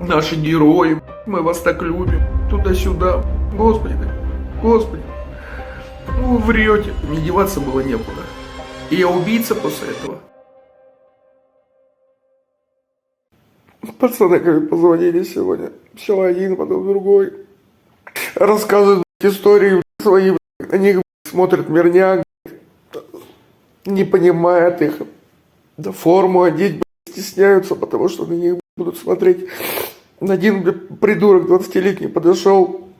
Наши герои, мы вас так любим. Туда-сюда. Господи, господи. Ну врете. Мне деваться было некуда. И я убийца после этого. Пацаны как позвонили сегодня. Сначала один, потом другой. Рассказывают истории свои. На них смотрят мирняк. Не понимают их. Да форму одеть стесняются, потому что на них будут смотреть. Один придурок 20-летний подошел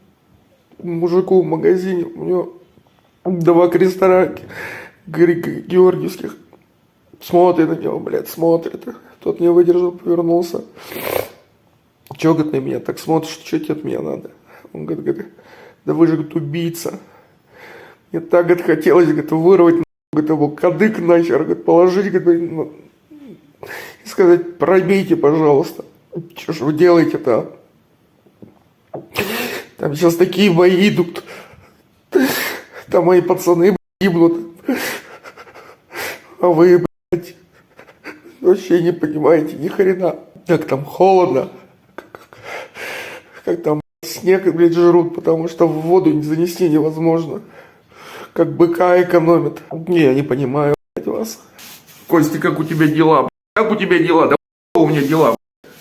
к мужику в магазине. У него два креста георгиевских. Смотрит на него, блядь, смотрит. Тот не выдержал, повернулся. Чего, говорит, на меня так смотришь, что тебе от меня надо? Он говорит, говорит, да вы же, говорит, убийца. Мне так, говорит, хотелось, говорит, вырвать, говорит, его кадык нахер, говорит, положить, говорит, и сказать, пробейте, пожалуйста. Что ж вы делаете-то? а? Там сейчас такие бои идут. Там мои пацаны гибнут. А вы, блядь, вообще не понимаете ни хрена. Как там холодно. Как там снег, блядь, жрут, потому что в воду не занести невозможно. Как быка экономят. Не, я не понимаю, блядь, вас. Костя, как у тебя дела? Блядь? Как у тебя дела? Да у меня дела? блядь?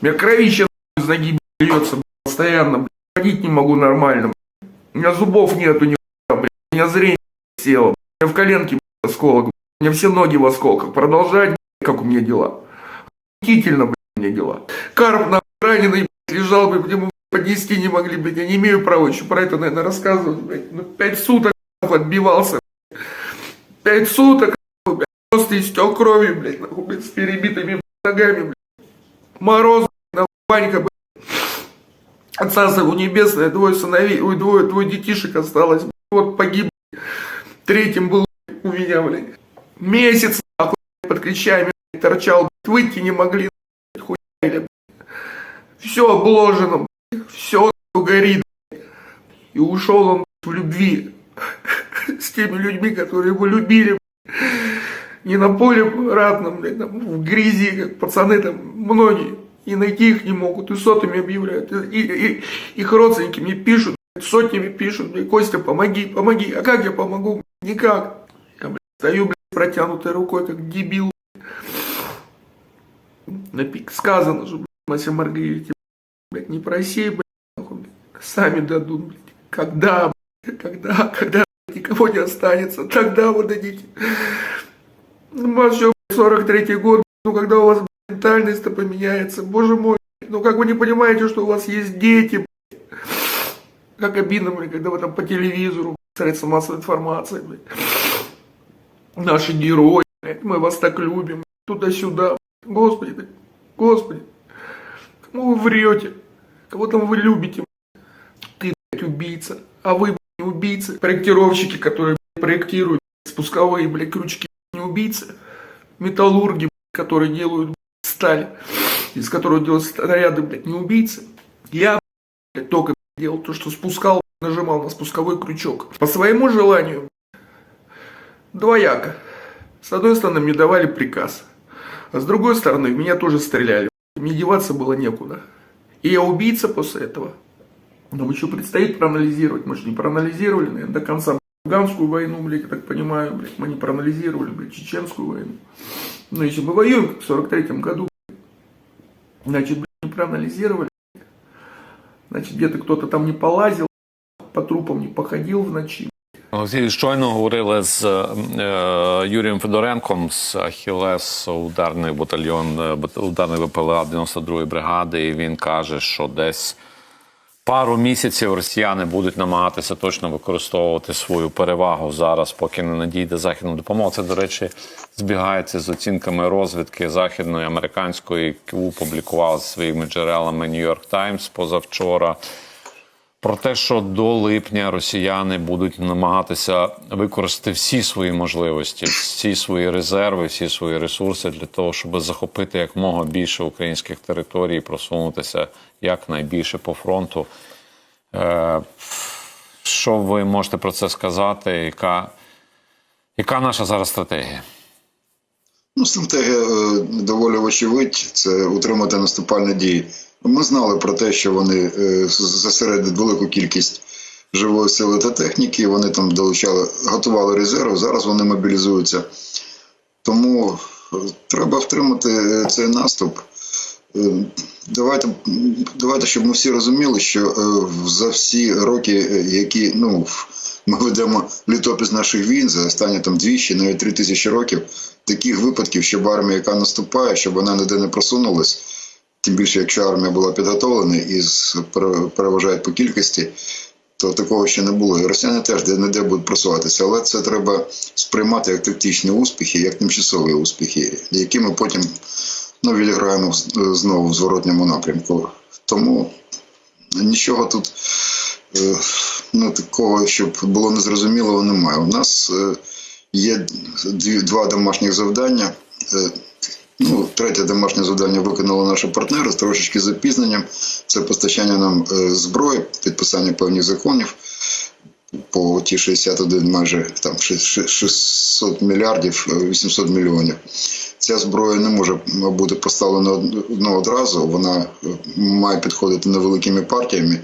У меня кровище из ноги блядь, льется блядь, постоянно. блядь. Ходить не могу нормально. блядь. У меня зубов нету ни блядь. У меня зрение село. блядь. У меня в коленке блядь, осколок. блядь. У меня все ноги в осколках. Продолжать, блядь, как у меня дела. Охуительно, блядь, у меня дела. Карп на раненый блядь, лежал, блядь, ему поднести не могли, блядь. Я не имею права еще про это, наверное, рассказывать, блядь. Ну, пять суток нахуй, отбивался. блядь. Пять суток, блядь. Просто истек кровью, блядь, нахуй, блядь, с перебитыми блядь, ногами, блядь. Мороз, блядь, нахуй, паника, блядь. От Царства Небесное, двое сыновей, ой, двое, двое детишек осталось. блядь. Вот погиб, блядь. третьим был блядь, у меня, блядь. Месяц, нахуй, блядь, под клещами блядь, торчал, блядь. выйти не могли, блядь, хуяли, Все обложено, все горит. блядь. И ушел он блядь, в любви с теми людьми, которые его любили. Не на поле ратном, блядь, там, в грязи, как пацаны там, многие. И найти их не могут, и сотами объявляют. И, и- и- их родственники мне пишут, блядь, сотнями пишут, блядь, Костя, помоги, помоги. А как я помогу? Никак. Я, блядь, стою, блядь, протянутой рукой, как дебил. Напи- Сказано же, блядь, Мася Маргарите, блядь, не проси, блядь, нахуй, блядь, сами дадут, блядь. Когда, блядь, когда, когда блядь, никого не останется, тогда вы дадите. Ну, вас еще 43-й год, ну когда у вас блядь, ментальность-то поменяется, боже мой, ну как вы не понимаете, что у вас есть дети, блядь. как обидно, блядь, когда вы там по телевизору, средства массовой информации, блядь. наши герои, блядь, мы вас так любим, туда-сюда, господи, ты, господи, кому вы врете, кого там вы любите, ты, блядь, убийца, а вы, блядь, убийцы, проектировщики, которые блядь, проектируют спусковые, блядь, крючки, убийцы, металлурги, которые делают сталь, из которой делают снаряды, блядь, не убийцы. Я, блядь, только делал то, что спускал, нажимал на спусковой крючок. По своему желанию, двояко. С одной стороны, мне давали приказ, а с другой стороны, меня тоже стреляли. Мне деваться было некуда. И я убийца после этого. Нам еще предстоит проанализировать. Мы же не проанализировали, наверное, до конца Афганскую войну, блядь, я так понимаю, блядь, мы не проанализировали, блядь, Чеченскую войну. Но если мы воюем, как в 43 году, блядь, значит, блядь, не проанализировали, блядь. значит, где-то кто-то там не полазил, по трупам не походил в ночи, Олексій, щойно говорили з е, Юрієм Федоренком з Ахілес, ударний батальйон, е, ударний ВПЛА 92-ї бригади, і він каже, що десь пару місяців росіяни будуть намагатися точно використовувати свою перевагу зараз, поки не надійде західна допомога. Це, до речі, збігається з оцінками розвідки західної американської, яку публікував своїми джерелами New York Times позавчора. Про те, що до липня росіяни будуть намагатися використати всі свої можливості, всі свої резерви, всі свої ресурси для того, щоб захопити якмога більше українських територій, і просунутися якнайбільше по фронту. Е, що ви можете про це сказати? Яка, яка наша зараз стратегія? Ну, стратегія е, доволі очевидь, це утримати наступальні дії. Ми знали про те, що вони е, зосередять велику кількість живої сили та техніки. Вони там долучали, готували резерв. Зараз вони мобілізуються. Тому е, треба втримати е, цей наступ. Давайте, давайте, щоб ми всі розуміли, що за всі роки, які ну, ми ведемо літопис наших війн за останні там двічі, навіть три тисячі років, таких випадків, щоб армія, яка наступає, щоб вона ніде не просунулась, тим більше, якщо армія була підготовлена і переважає по кількості, то такого ще не було. Росіяни теж де не будуть просуватися. Але це треба сприймати як тактичні успіхи, як тимчасові успіхи, які ми потім ну, відіграємо знову в зворотньому напрямку. Тому нічого тут е, ну, такого, щоб було незрозумілого, немає. У нас е, є два домашніх завдання. Е, Ну, третє домашнє завдання виконали наші партнери з трошечки запізненням. Це постачання нам е, зброї, підписання певних законів по ті 61 майже там ши- ши- 600 мільярдів, е, 800 мільйонів. Ця зброя не може бути поставлена од- ну, одразу. Вона е, має підходити невеликими партіями,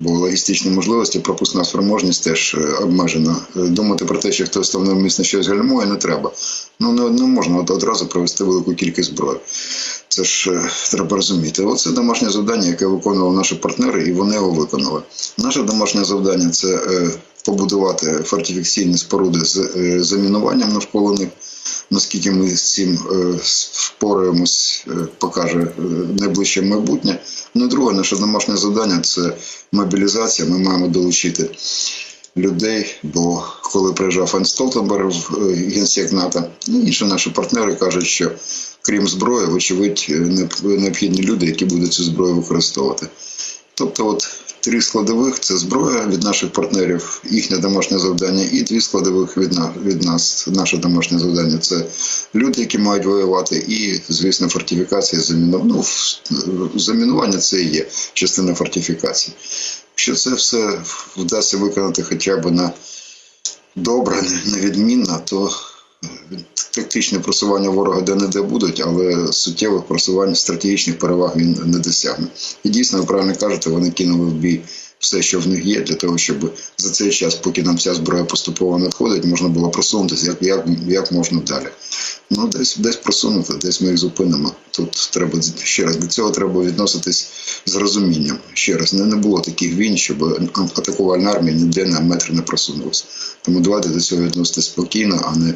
бо логістичні можливості, пропускна спроможність теж е, обмежена. Е, Думати про те, що хтось там навмисно щось гальмує, не треба. Ну не, не можна одразу провести велику кількість зброї. Це ж е, треба розуміти. Оце домашнє завдання, яке виконували наші партнери, і вони його виконали. Наше домашнє завдання це побудувати фортифікаційні споруди з замінуванням навколо них. Наскільки ми з цим е, впораємось, е, покаже е, найближче майбутнє. Ну і друге, наше домашнє завдання це мобілізація. Ми маємо долучити людей, бо коли приїжджав Фан Столтенберг генсек НАТО, ну, інші наші партнери кажуть, що крім зброї, вочевидь, необхідні люди, які будуть цю зброю використовувати. Тобто, от три складових це зброя від наших партнерів, їхнє домашнє завдання, і дві складових від, на, від нас. Наше домашнє завдання це люди, які мають воювати, і, звісно, фортифікація замінування. Ну, замінування це і є частина фортифікації. Якщо це все вдасться виконати хоча б на добре, не- невідмінно, то тактичне просування ворога де-не-де будуть, але суттєвих просувань стратегічних переваг він не досягне. І дійсно, ви правильно кажете, вони кинули в бій все, що в них є, для того, щоб за цей час, поки нам ця зброя поступово надходить, можна було просунутися як, як, як можна далі. Ну, десь, десь просунути, десь ми їх зупинимо. Тут треба ще раз до цього треба відноситись з розумінням. Ще раз, не, не було таких війн, щоб атакувальна армія ніде на метр не просунулася. Тому давайте до цього відноситись спокійно, а не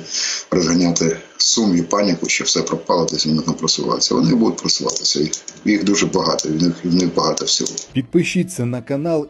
розганяти сум і паніку, що все пропало, десь вони там просуваються. Вони будуть просуватися. Їх, їх дуже багато, в них, в них багато всього. Підпишіться на канал